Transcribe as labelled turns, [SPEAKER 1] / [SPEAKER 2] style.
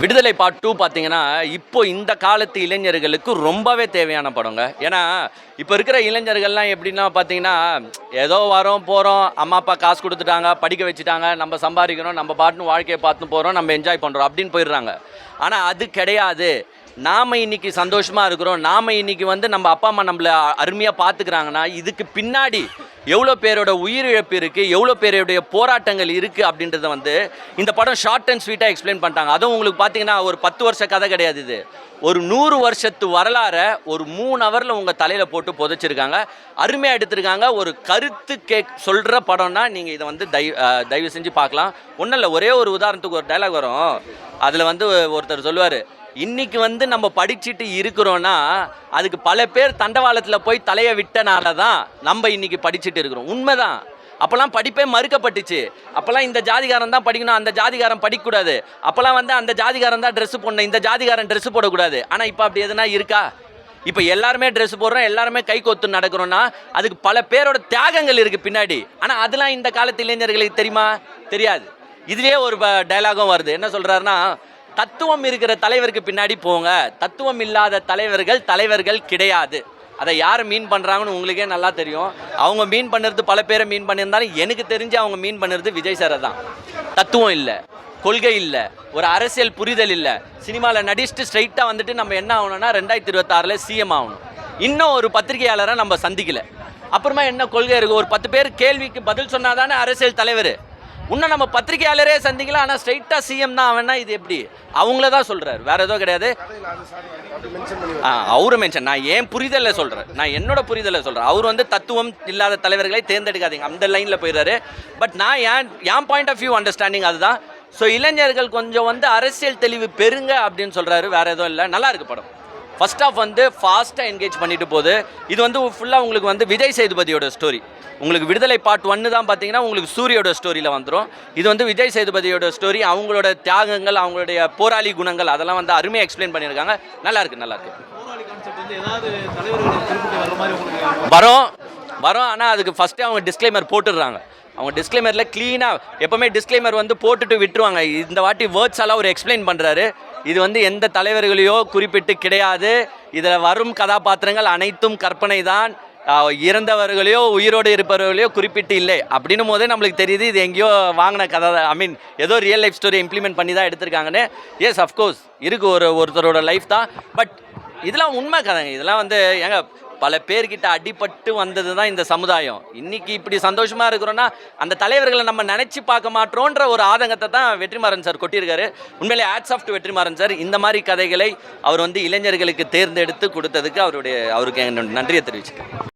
[SPEAKER 1] விடுதலை part two பார்த்தீங்கன்னா இப்போ இந்த காலத்து இளைஞர்களுக்கு ரொம்பவே தேவையான படங்க. ஏன்னா இப்போ இருக்கிற இளைஞர்கள்லாம் எப்படின்னா பார்த்தீங்கன்னா ஏதோ வரோம் போகிறோம் அம்மா அப்பா காசு கொடுத்துட்டாங்க படிக்க வச்சுட்டாங்க நம்ம சம்பாதிக்கிறோம் நம்ம பாட்டுன்னு வாழ்க்கையை பார்த்து போகிறோம் நம்ம என்ஜாய் பண்ணுறோம் அப்படின்னு போயிடுறாங்க. ஆனால் அது கிடையாது. நாம் இன்னைக்கு சந்தோஷமாக இருக்கிறோம். நாம் இன்னைக்கு வந்து நம்ம அப்பா அம்மா நம்மளை அருமையாக பார்த்துக்கிறாங்கன்னா இதுக்கு பின்னாடி எவ்வளோ பேரோட உயிரிழப்பு இருக்குது எவ்வளோ பேருடைய போராட்டங்கள் இருக்குது அப்படின்றத வந்து இந்த படம் ஷார்ட் அண்ட் ஸ்வீட்டாக எக்ஸ்பிளைன் பண்ணிட்டாங்க. அதுவும் உங்களுக்கு பார்த்தீங்கன்னா ஒரு பத்து வருஷ கதை கிடையாது இது. ஒரு நூறு வருஷத்து வரலாறை ஒரு மூணு ஹவரில் உங்கள் தலையில் போட்டு புதைச்சிருக்காங்க. அருமையாக எடுத்திருக்காங்க. ஒரு கருத்து கேக் சொல்கிற படம்னா நீங்கள் இதை வந்து தயவு தயவு செஞ்சு பார்க்கலாம். ஒன்றும் இல்லை ஒரே ஒரு உதாரணத்துக்கு ஒரு டைலாக் வரும். அதில் வந்து ஒருத்தர் சொல்லுவார் இன்னைக்கு வந்து நம்ம படிச்சுட்டு இருக்கிறோன்னா அதுக்கு பல பேர் தண்டவாளத்தில் போய் தலையை விட்டனால தான் நம்ம இன்னைக்கு படிச்சுட்டு இருக்கிறோம். உண்மைதான். அப்போல்லாம் படிப்பே மறுக்கப்பட்டுச்சு. அப்போல்லாம் இந்த ஜாதிகாரன் தான் படிக்கணும் அந்த ஜாதிகாரன் படிக்கக்கூடாது. அப்போல்லாம் வந்து அந்த ஜாதிகாரன் தான் ட்ரெஸ்ஸு போடணும் இந்த ஜாதிகாரன் ட்ரெஸ்ஸு போடக்கூடாது. ஆனால் இப்போ அப்படி எதுனா இருக்கா? இப்போ எல்லாருமே ட்ரெஸ் போடுறோம் எல்லாருமே கை கொத்து நடக்கிறோன்னா அதுக்கு பல பேரோட தியாகங்கள் இருக்குது பின்னாடி. ஆனால் அதெல்லாம் இந்த காலத்து இளைஞர்களுக்கு தெரியுமா? தெரியாது. இதுலேயே ஒரு டைலாகும் வருது. என்ன சொல்கிறாருன்னா தத்துவம் இருக்கிற தலைவருக்கு பின்னாடி போங்க. தத்துவம் இல்லாத தலைவர்கள் தலைவர்கள் கிடையாது. அதை யார் மீன் பண்ணுறாங்கன்னு உங்களுக்கே நல்லா தெரியும். அவங்க மீன் பண்ணுறது பல பேரை மீன் பண்ணியிருந்தாலும் எனக்கு தெரிஞ்சு அவங்க மீன் பண்ணுறது விஜய் சாரை தான் தத்துவம் இல்லை. கொள்கை இல்லை. ஒரு அரசியல் புரிதல் இல்லை. சினிமாவில் நடிச்சுட்டு ஸ்ட்ரைட்டாக வந்துட்டு நம்ம என்ன ஆகணும்னா ரெண்டாயிரத்தி இருபத்தாறில் சிஎம் ஆகணும். இன்னும் ஒரு பத்திரிகையாளரை நம்ம சந்திக்கல. அப்புறமா என்ன கொள்கை இருக்குது ஒரு பத்து பேர் கேள்விக்கு பதில் சொன்னாதானே அரசியல் தலைவர். இன்னும் நம்ம பத்திரிகையாளரே சந்திக்கலாம் ஆனால் ஸ்ட்ரைட்டாக சிஎம் தான் அவனா இது எப்படி? அவங்கள தான் சொல்கிறார் வேற ஏதோ கிடையாது. ஆ அவரு மென்ஷன் நான் ஏன் புரிதலை சொல்கிறேன் நான் என்னோட புரிதலை சொல்கிறேன் அவர் வந்து தத்துவம் இல்லாத தலைவர்களை தேர்ந்தெடுக்காதீங்க. அந்த லைனில் போயிடுறாரு. பட் நான் ஏன் என் பாயிண்ட் ஆஃப் வியூ அண்டர்ஸ்டாண்டிங் அதுதான்? ஸோ இளைஞர்கள் கொஞ்சம் வந்து அரசியல் தெளிவு பெறுங்க அப்படின்னு சொல்கிறாரு வேற எதுவும் இல்லை. நல்லா இருக்கு படம். ஃபர்ஸ்ட் ஆஃப் வந்து ஃபாஸ்ட்டாக என்கேஜ் பண்ணிட்டு போகுது. இது வந்து ஃபுல்லாக உங்களுக்கு வந்து விஜய் சேதுபதியோட ஸ்டோரி உங்களுக்கு விடுதலை பார்ட் ஒன்று தான் பார்த்தீங்கன்னா உங்களுக்கு சூரியோட ஸ்டோரியில் வந்துடும் இது வந்து விஜய் சேதுபதியோட ஸ்டோரி அவங்களோட தியாகங்கள் அவங்களுடைய போராளி குணங்கள் அதெல்லாம் வந்து அருமையாக எக்ஸ்பிளைன் பண்ணியிருக்காங்க. நல்லா இருக்கு நல்லா இருக்கு.
[SPEAKER 2] போராளி கான்செப்ட் வந்து ஏதாவது தலைவர்களை குறிப்பிட்டு வர மாதிரி உங்களுக்கு
[SPEAKER 1] வரோம். வரோம் ஆனால் அதுக்கு ஃபஸ்ட்டே அவங்க டிஸ்க்ளைமர் போட்டுடுறாங்க. அவங்க டிஸ்க்ளைமரில் க்ளீனாக எப்போவுமே டிஸ்க்ளைமர் வந்து போட்டுட்டு விட்டுருவாங்க. இந்த வாட்டி வேர்ட்ஸ் அவர் எக்ஸ்பிளைன் பண்ணுறாரு இது வந்து எந்த தலைவர்களையோ குறிப்பிட்டு கிடையாது. இதில் வரும் கதாபாத்திரங்கள் அனைத்தும் கற்பனை தான் இறந்தவர்களையோ உயிரோடு இருப்பவர்களையோ குறிப்பிட்டு இல்லை. அப்படின்னும் போதே நம்மளுக்கு தெரியுது இது எங்கேயோ வாங்கின கதை ஐ மீன் ஏதோ ரியல் லைஃப் ஸ்டோரி இம்ப்ளிமெண்ட் பண்ணி தான் எடுத்திருக்காங்கன்னு. எஸ் அஃப்கோர்ஸ் இருக்குது ஒரு ஒருத்தரோட லைஃப் தான். பட் இதெல்லாம் உண்மை கதைங்க. இதெல்லாம் வந்து ஏங்க பல பேர்கிட்ட அடிபட்டு வந்தது தான் இந்த சமுதாயம். இன்னைக்கு இப்படி சந்தோஷமா இருக்கிறோன்னா அந்த தலைவர்களை நம்ம நினைச்சு பார்க்க மாட்டோன்ற ஒரு ஆதங்கத்தை தான் வெற்றிமாறன் சார் கொட்டியிருக்காரு. உண்மையிலே ஆட்ஸ் ஆஃப்ட் வெற்றிமாறன் சார். இந்த மாதிரி கதைகளை அவர் வந்து இளைஞர்களுக்கு தேர்ந்தெடுத்து கொடுத்ததுக்கு அவருடைய அவருக்கு என்னோட நன்றியை தெரிவிச்சுக்கிறேன்.